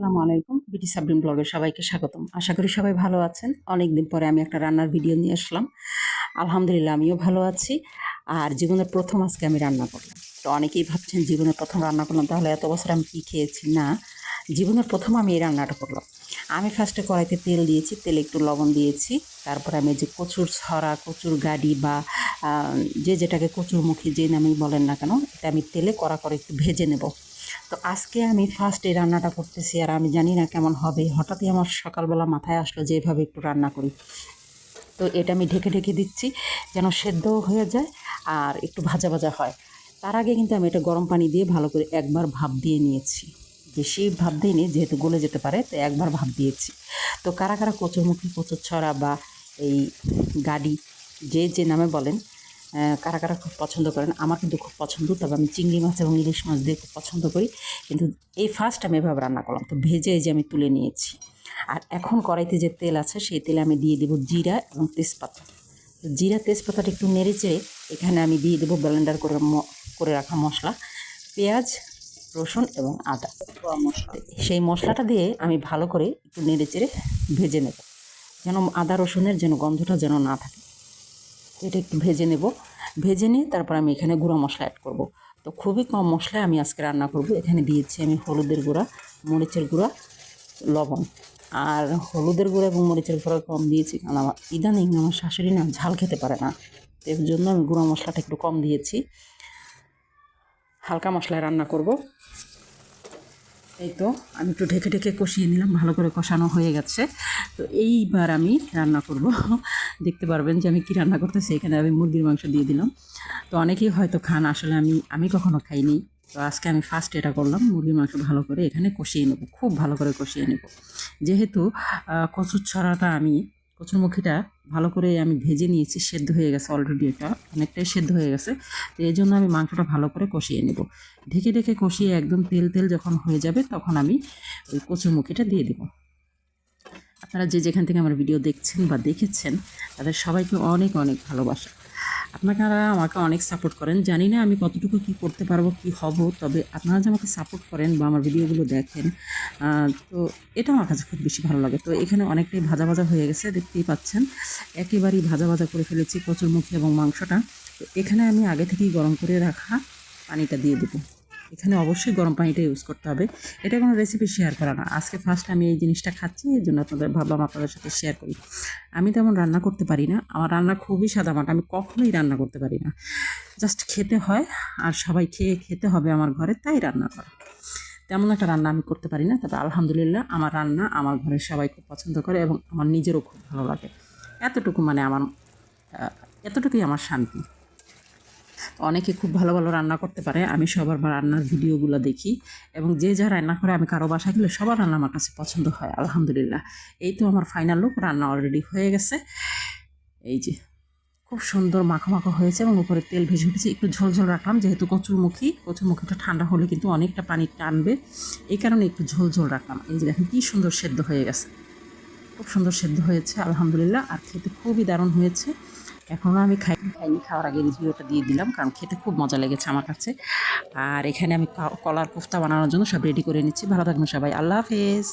আসসালামু আলাইকুম। বিটি সাবরিন ব্লগের সবাইকে স্বাগতম। আশা করি সবাই ভালো আছেন। অনেক দিন পরে আমি একটা রান্নার ভিডিও নিয়ে আসলাম। আলহামদুলিল্লাহ, আমিও ভালো আছি। আর জীবনের প্রথম আজকে আমি রান্না করলাম। তো অনেকেই ভাবছেন জীবনের প্রথম রান্না করলাম, তাহলে এত বছর আমি কী খেয়েছি? না, জীবনের প্রথম আমি এই রান্নাটা করলাম। আমি ফার্স্টে কড়াইতে তেল দিয়েছি, তেলে একটু লবণ দিয়েছি। তারপরে আমি যে কচুর ছড়া, কচুর গাড়ি বা যে যেটাকে কচুর কচুরমুখী যে নামেই বলেন না কেন, এটা আমি তেলে কড়া করে একটু ভেজে নেব। তো আজকে আমি ফার্স্ট এই রান্নাটা করতেছি আর আমি জানি না কেমন হবে। হঠাৎই আমার সকালবেলা মাথায় আসলো যে এভাবে একটু রান্না করি। তো এটা আমি ঢেকে ঢেকে দিচ্ছি যেন সেদ্ধও হয়ে যায় আর একটু ভাজা ভাজা হয়। তার আগে কিন্তু আমি এটা গরম পানি দিয়ে ভালো করে একবার ভাপ দিয়ে নিয়েছি। বেশি ভাপ দিইনি, যেহেতু গলে যেতে পারে, তো একবার ভাপ দিয়েছি। তো কারা কারা কচুরমুখী কচুর ছড়া বা এই গাড়ি, যে যে নামে বলেন কারা কারা খুব পছন্দ করেন, আমার কিন্তু খুব পছন্দ, তবে আমি চিংড়ি মাছ এবং ইলিশ মাছ দিয়ে খুব পছন্দ করি। কিন্তু এই ফার্স্ট আমি এভাবে রান্না করলাম। তো ভেজে যে আমি তুলে নিয়েছি। আর এখন কড়াইতে যে তেল আছে, সেই তেলে আমি দিয়ে দেবো জিরা এবং তেজপাতা। তো জিরা, তেজপাতাটা একটু নেড়ে চেড়ে এখানে আমি দিয়ে দেবো ব্লেন্ডার করে করে রাখা মশলা, পেঁয়াজ, রসুন এবং আদা। মশলা সেই মশলাটা দিয়ে আমি ভালো করে একটু নেড়ে চেড়ে ভেজে নেব। যেন আদা রসুনের যেন গন্ধটা যেন না থাকে। এটা একটু ভেজে নেব। ভেজে নিয়ে তারপর আমি এখানে গুঁড়া মশলা অ্যাড করব। তো খুবই কম মশলায় আমি আজকে রান্না করব। এখানে দিয়েছি আমি হলুদের গুঁড়া, মরিচের গুঁড়া, লবণ। আর হলুদের গুঁড়া এবং মরিচের গুঁড়া কম দিয়েছি কারণ আমার ইদানিং আমার শাশুড়ি না ঝাল খেতে পারে না। তো এর জন্য আমি গুঁড়া মশলাটা একটু কম দিয়েছি। হালকা মশলায় রান্না করব। এই তো, আমি একটু ঢেকে ঢেকে কষিয়ে নিলাম, ভালো করে কষানো হয়ে গেছে। তো এইবার আমি রান্না করব। দেখতে পারবেন যে আমি কি রান্না করতেছি, এখানে আমি মুরগির মাংস দিয়ে দিলাম। তো অনেকেই হয়তো খান, আসলে আমি আমি কখনো খাইনি। তো আজকে আমি ফার্স্ট এটা করলাম, মুরগির মাংস ভালো করে এখানে কষিয়ে নেব, খুব ভালো করে কষিয়ে নেব। যেহেতু কচুর ছড়াটা আমি কচুরমুখীটা ভালো করে আমি ভেজে নিয়েছি, সেদ্ধ হয়ে গেছে অলরেডি এটা, অনেকটাই সেদ্ধ হয়ে গেছে। তো এই জন্য আমি মাংসটা ভালো করে কষিয়ে নেব। ঢেকে ঢেকে কষিয়ে একদম তেল তেল যখন হয়ে যাবে তখন আমি ওই কচুরমুখীটা দিয়ে দেবো। আপনারা যে যেখান থেকে আমার ভিডিও দেখছেন বা দেখেছেন, তাদের সবাইকে অনেক অনেক ভালোবাসা। আপনারা আমাকে অনেক সাপোর্ট করেন। জানি না আমি কতটুকু কি করতে পারব, কি হব, তবে আপনারা যে আমাকে সাপোর্ট করেন বা আমার ভিডিওগুলো দেখেন তো এটা আমার কাছে খুব বেশি ভালো লাগে। তো এখানে অনেকটাই ভাজা ভাজা হয়ে গেছে, দেখতেই পাচ্ছেন। একেবারেই ভাজা ভাজা করে ফেলেছি প্রচুর কচুরমুখী এবং মাংসটা। তো এখানে আমি আগে থেকেই গরম করে রাখা পানিটা দিয়ে দেবো। এখানে অবশ্যই গরম পানিটা ইউজ করতে হবে। এটা কোনো রেসিপি শেয়ার করা না। আজকে ফার্স্ট আমি এই জিনিসটা খাচ্ছি, এই জন্য আপনাদের ভাবলাম আপনাদের সাথে শেয়ার করি। আমি তেমন রান্না করতে পারি না। আমার রান্না খুবই সাদামাটা। আমি কখনোই রান্না করতে পারি না। জাস্ট খেতে হয়, আর সবাই খেয়ে খেতে হবে আমার ঘরে, তাই রান্না করা। তেমন একটা রান্না আমি করতে পারি না, তবে আলহামদুলিল্লাহ আমার রান্না আমার ঘরের সবাই খুব পছন্দ করে এবং আমার নিজেরও খুব ভালো লাগে। এতটুকু মানে আমার এতটুকুই আমার শান্তি। অনেকে খুব ভালো ভালো রান্না করতে পারে, আমি সবার রান্নার ভিডিওগুলো দেখি এবং যে যা রান্না করে আমি কারও বাসা গেলে সবার রান্না আমার কাছে পছন্দ হয়, আলহামদুলিল্লাহ। এই তো আমার ফাইনাল লুক রান্না অলরেডি হয়ে গেছে। এই যে, খুব সুন্দর মাখো মাখো হয়েছে এবং উপরে তেল ভেজে উঠেছে। একটু ঝোল ঝোল রাখলাম, যেহেতু কচুরমুখী কচুরমুখীটা ঠান্ডা হলে কিন্তু অনেকটা পানি টানবে। এই কারণে একটু ঝোল ঝোল রাখলাম। এই যে দেখেন কী সুন্দর সেদ্ধ হয়ে গেছে। খুব সুন্দর সেদ্ধ হয়েছে, আলহামদুলিল্লাহ। আর খেতে খুবই দারুণ হয়েছে। এখনও আমি খাই খাইনি, খাওয়ার আগে রিভিউটা দিয়ে দিলাম, কারণ খেতে খুব মজা লেগেছে আমার কাছে। আর এখানে আমি কলার কোফতা বানানোর জন্য সব রেডি করে নিচ্ছি। ভালো থাকবেন সবাই। আল্লাহ হাফেজ।